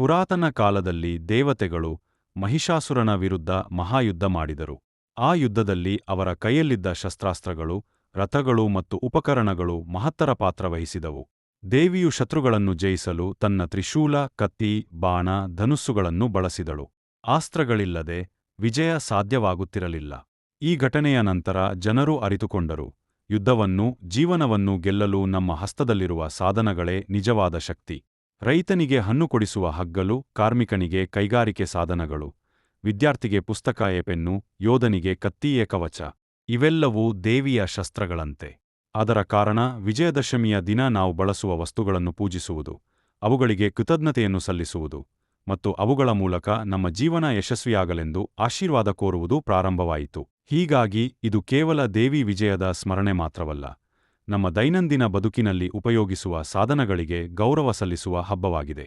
ಪುರಾತನ ಕಾಲದಲ್ಲಿ ದೇವತೆಗಳು ಮಹಿಷಾಸುರನ ವಿರುದ್ಧ ಮಹಾಯುದ್ಧ ಮಾಡಿದರು. ಆ ಯುದ್ಧದಲ್ಲಿ ಅವರ ಕೈಯಲ್ಲಿದ್ದ ಶಸ್ತ್ರಾಸ್ತ್ರಗಳು, ರಥಗಳು ಮತ್ತು ಉಪಕರಣಗಳು ಮಹತ್ತರ ಪಾತ್ರ ವಹಿಸಿದವು. ದೇವಿಯು ಶತ್ರುಗಳನ್ನು ಜಯಿಸಲು ತನ್ನ ತ್ರಿಶೂಲ, ಕತ್ತಿ, ಬಾಣ, ಧನುಸ್ಸುಗಳನ್ನು ಬಳಸಿದಳು. ಆಸ್ತ್ರಗಳಿಲ್ಲದೆ ವಿಜಯ ಸಾಧ್ಯವಾಗುತ್ತಿರಲಿಲ್ಲ. ಈ ಘಟನೆಯ ನಂತರ ಜನರು ಅರಿತುಕೊಂಡರು, ಯುದ್ಧವನ್ನು, ಜೀವನವನ್ನು ಗೆಲ್ಲಲು ನಮ್ಮ ಹಸ್ತದಲ್ಲಿರುವ ಸಾಧನಗಳೇ ನಿಜವಾದ ಶಕ್ತಿ. ರೈತನಿಗೆ ಹಣ್ಣು ಕೊಡಿಸುವ ಹಗ್ಗಲು, ಕಾರ್ಮಿಕನಿಗೆ ಕೈಗಾರಿಕೆ ಸಾಧನಗಳು, ವಿದ್ಯಾರ್ಥಿಗೆ ಪುಸ್ತಕ ಪೆನ್ನು, ಯೋಧನಿಗೆ ಕತ್ತಿಯೇ ಕವಚ ಇವೆಲ್ಲವೂ ದೇವಿಯ ಶಸ್ತ್ರಗಳಂತೆ. ಅದರ ಕಾರಣ ವಿಜಯದಶಮಿಯ ದಿನ ನಾವು ಬಳಸುವ ವಸ್ತುಗಳನ್ನು ಪೂಜಿಸುವುದು, ಅವುಗಳಿಗೆ ಕೃತಜ್ಞತೆಯನ್ನು ಸಲ್ಲಿಸುವುದು ಮತ್ತು ಅವುಗಳ ಮೂಲಕ ನಮ್ಮ ಜೀವನ ಯಶಸ್ವಿಯಾಗಲೆಂದು ಆಶೀರ್ವಾದ ಕೋರುವುದು ಪ್ರಾರಂಭವಾಯಿತು. ಹೀಗಾಗಿ ಇದು ಕೇವಲ ದೇವಿ ವಿಜಯದ ಸ್ಮರಣೆ ಮಾತ್ರವಲ್ಲ ನಮ್ಮ ದೈನಂದಿನ ಬದುಕಿನಲ್ಲಿ ಉಪಯೋಗಿಸುವ ಸಾಧನಗಳಿಗೆ ಗೌರವ ಸಲ್ಲಿಸುವ ಹಬ್ಬವಾಗಿದೆ.